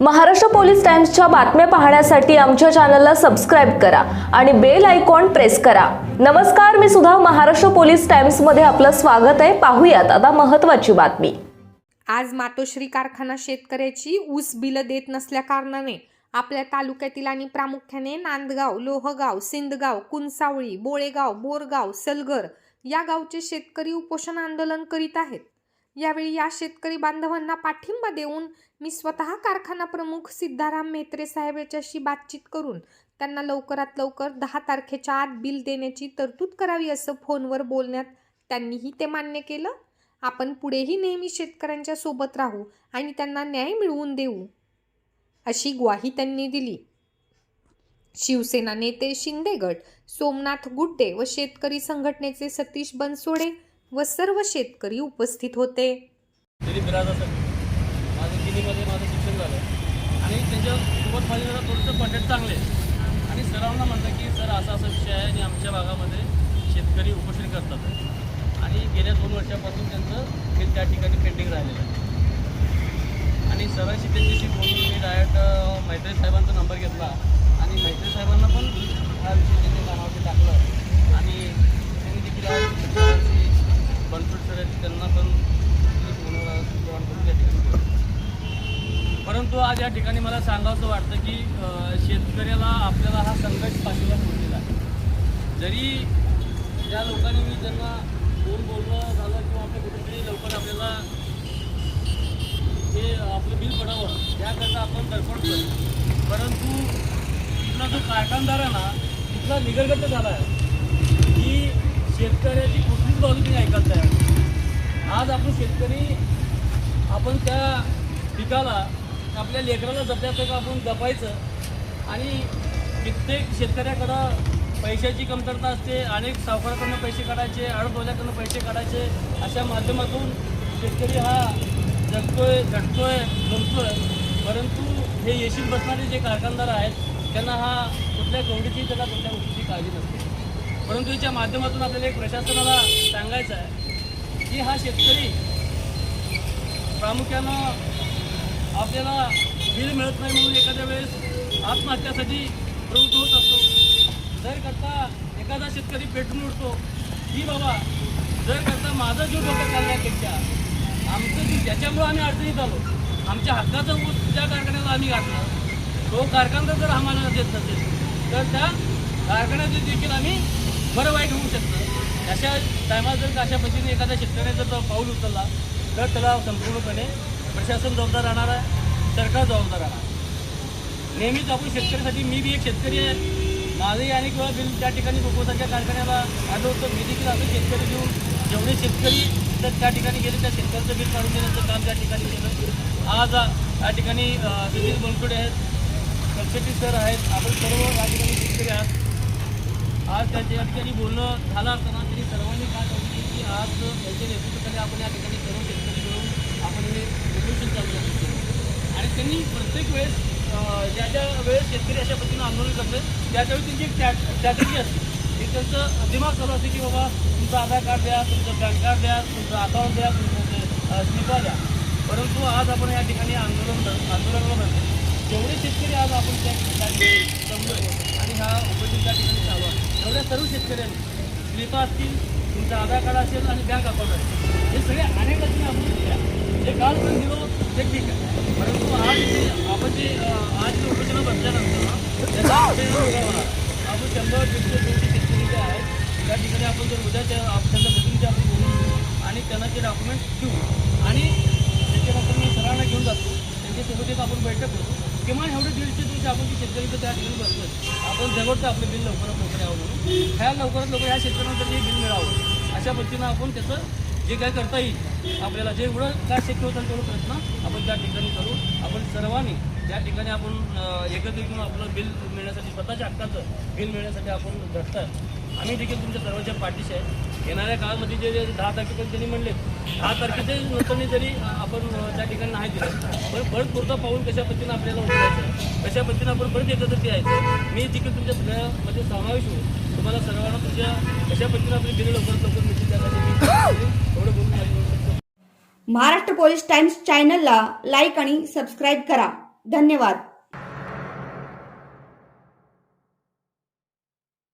Maharashtra police टाइम्सच्या बातम्या पाहण्यासाठी आमच्या चॅनलला सबस्क्राईब करा आणि बेल आयकॉन प्रेस करा. नमस्कार मी सुद्धा महाराष्ट्र पोलीस टाइम्समध्ये आपलं स्वागत आहे. पाहूयात आता महत्वाची बातमी. आज मातोश्री कारखाना शेतकऱ्याची ऊस बिलं देत नसल्याकारणाने आपल्या तालुक्यातील आणि प्रामुख्याने नांदगाव लोहगाव सिंदगाव कुंसावळी बोळेगाव बोरगाव सलगर या गावचे शेतकरी उपोषण आंदोलन करीत आहेत. यावेळी या शेतकरी बांधवांना पाठिंबा देऊन मी स्वतः कारखाना प्रमुख सिद्धाराम मेत्रे साहेब याच्याशी बातचीत करून त्यांना लवकरात लवकर दहा तारखेच्या आत बिल देण्याची तरतूद करावी असं फोनवर बोलण्यात त्यांनीही ते मान्य केलं. आपण पुढेही नेहमी शेतकऱ्यांच्या सोबत राहू आणि त्यांना न्याय मिळवून देऊ अशी ग्वाही त्यांनी दिली. शिवसेना नेते शिंदे गट सोमनाथ गुड्डे व शेतकरी संघटनेचे सतीश बनसोडे व सर्व शेतकरी उपस्थित होते. माझं दिल्लीमध्ये माझं शिक्षण झालं. आणि त्यांच्यासोबत माझे जरा थोडंसं कॉन्टॅक्ट चांगले आणि सरांना म्हणलं की सर असा असा विषय आहे आणि आमच्या भागामध्ये शेतकरी उपोषण करतात. आणि गेल्या दोन वर्षापासून त्यांचं हे त्या ठिकाणी पेंडिंग राहिलेलं आहे. आणि सरांशी त्यांच्याशी बोलून मी डायरेक्ट मैत्री साहेबांचा नंबर घेतला. आणि मैत्री साहेबांना पण हा विषय त्यांनी कानावरती त्यांना पण परंतु आज या ठिकाणी मला सांगावंसं वाटतं की शेतकऱ्याला आपल्याला हा संघर्ष पाठीला सोडलेला आहे. जरी ज्या लोकांनी मी त्यांना फोन बोलणं झालं किंवा आपल्या कुठेतरी लवकर आपल्याला हे आपलं बिल पडावं त्याकरता आपण धडपडतोय परंतु इथला जो कारखानदार आहे ना तिथला निगरगट झाला आहे की शेतकऱ्याची कुठलीच बाजू तुम्ही ऐकत तयार तरी आपण त्या पिकाला आपल्या लेकराला जपल्याचं का आपण जपायचं. आणि कित्येक शेतकऱ्याकडं पैशाची कमतरता असते अनेक सावकाराकडनं पैसे काढायचे आडतोल्याकडनं पैसे काढायचे अशा माध्यमातून शेतकरी हा जगतोय झटतोय जमतोय परंतु हे येशील बसणारे जे कारखानदार आहेत त्यांना हा कुठल्या गवडीची त्याला कुठल्या गोष्टीची काळजी नसते. परंतु याच्या माध्यमातून आपल्याला एक प्रशासनाला सांगायचं आहे की हा शेतकरी प्रामुख्यानं आपल्याला बिल मिळत नाही म्हणून एखाद्या वेळेस आत्महत्यासाठी प्रवृत्त होत असतो. जर करता एखादा शेतकरी पेटून उठतो की बाबा जर करता माझा जीव धोका चालण्यापेक्षा आमचं जीव ज्याच्यामुळं आम्ही अडचणीत आलो. आमच्या हक्काचा ऊस ज्या कारखान्याला आम्ही घातला तो कारखाना जर आम्हाला देत नसेल तर त्या कारखान्याचं देखील आम्ही बरं वाईट होऊ शकतं. अशा टायमात जर अशा पद्धतीने एखाद्या शेतकऱ्याने जर पाऊल उचलला तर त्याला संपूर्णपणे प्रशासन जबाबदार राहणार आहे सरकार जबाबदार राहणार नेहमीच आपण शेतकऱ्यासाठी मी बी एक शेतकरी आहे. माझंही अनेक वेळा बिल त्या ठिकाणी कोकोसाच्या कारखान्याला आलो होतं. मी देखील असं शेतकरी घेऊन जेवढे शेतकरी तर त्या ठिकाणी गेले त्या शेतकऱ्याचं बिल काढून देण्याचं काम त्या ठिकाणी केलं. आज आ- त्या ठिकाणी अ, सतीश बनसोडे आहेत कलशेट्टी सर आहेत. आपण सर्व या ठिकाणी शेतकरी आहात. आज त्यांच्या ठिकाणी बोलणं झालं असताना त्यांनी सर्वांनी काय सांगितलं की आज त्यांच्या नेतृत्वाखाली आपण या ठिकाणी सर्व शेतकरी मिळून आपण हे रेव्होल्युशन चालू केलं. आणि त्यांनी प्रत्येक वेळेस ज्या ज्या वेळेस शेतकरी अशा पद्धतीनं आंदोलन करतात त्याच्यावेळी त्यांची एक स्ट्रॅटेजी असते. की त्यांचं दिमाग चालू असते की बाबा तुमचं आधार कार्ड द्या तुमचं पॅन कार्ड द्या तुमचं अकाउंट द्या तुमचं स्लिपा द्या. परंतु आज आपण या ठिकाणी आंदोलन आंदोलनाला जेवढे शेतकरी आज आपण त्या ठिकाणी जमलोय आणि हा उपजित त्या ठिकाणी सगळ्या एवढ्या सर्व शेतकऱ्यांनी स्लिपा असतील तुमचं आधार कार्ड असेल आणि बँक अकाउंट असेल. हे सगळे अनेक असेल आपण दिल्या जे कालपर्यंत दिलो ते ठीक आहे. परंतु आज जे आपण जे आज जे उपोषणं बसल्यानंतर ना, त्याचा होणार आपण शंभर दीडशे दोनशे शेतकरी जे आहेत त्या ठिकाणी आपण जर उद्या त्या त्यांच्या प्रतिनिधी आपण बोलून आणि त्यांना ते डॉक्युमेंट देऊ आणि त्याच्यानंतर मी सरांना घेऊन जातो त्यांच्यासोबत एक आपण बैठक होतो. किमान एवढे दीडशे दिवशी आपण ती शेतकरी त्या ठिकाणी बसतो आपण जवळचं आपलं बिल लवकरात लवकर यावं म्हणून. ह्या लवकरात लवकर ह्या शेतकऱ्यांना हे बिल मिळावं अशा पद्धतीनं आपण त्याचं जे काय करता येईल आपल्याला जे एवढं काय शक्य होतं तेवढं प्रयत्न आपण त्या ठिकाणी करू आपण सर्वांनी त्या ठिकाणी आपण एकत्र येऊन आपलं बिल मिळण्यासाठी स्वतःच्या हक्काचं बिल मिळण्यासाठी आपण झटतात आम्ही देखील तुमच्या सर्वांच्या पाठीशी आहे. येणाऱ्या काळामध्ये जे दहा तारखेपर्यंत त्यांनी म्हणले दहा तारखेच्या नंतरनी जरी आपण त्या ठिकाणी नाही दिलं पण परत पुरता पाहून कशा पद्धतीनं आपल्याला उचलायचं कशा पद्धतीनं आपण परत एकत्र यायचं मी देखील तुमच्या सगळ्यामध्ये समावेश होऊ तुम्हाला सर्वांना तुमच्या कशा पद्धतीनं आपली बिल लवकरात लवकर मिळतील त्यासाठी थोडं बोलून महाराष्ट्र पोलीस टाइम्स चॅनलला लाईक आणि सबस्क्राईब करा. धन्यवाद.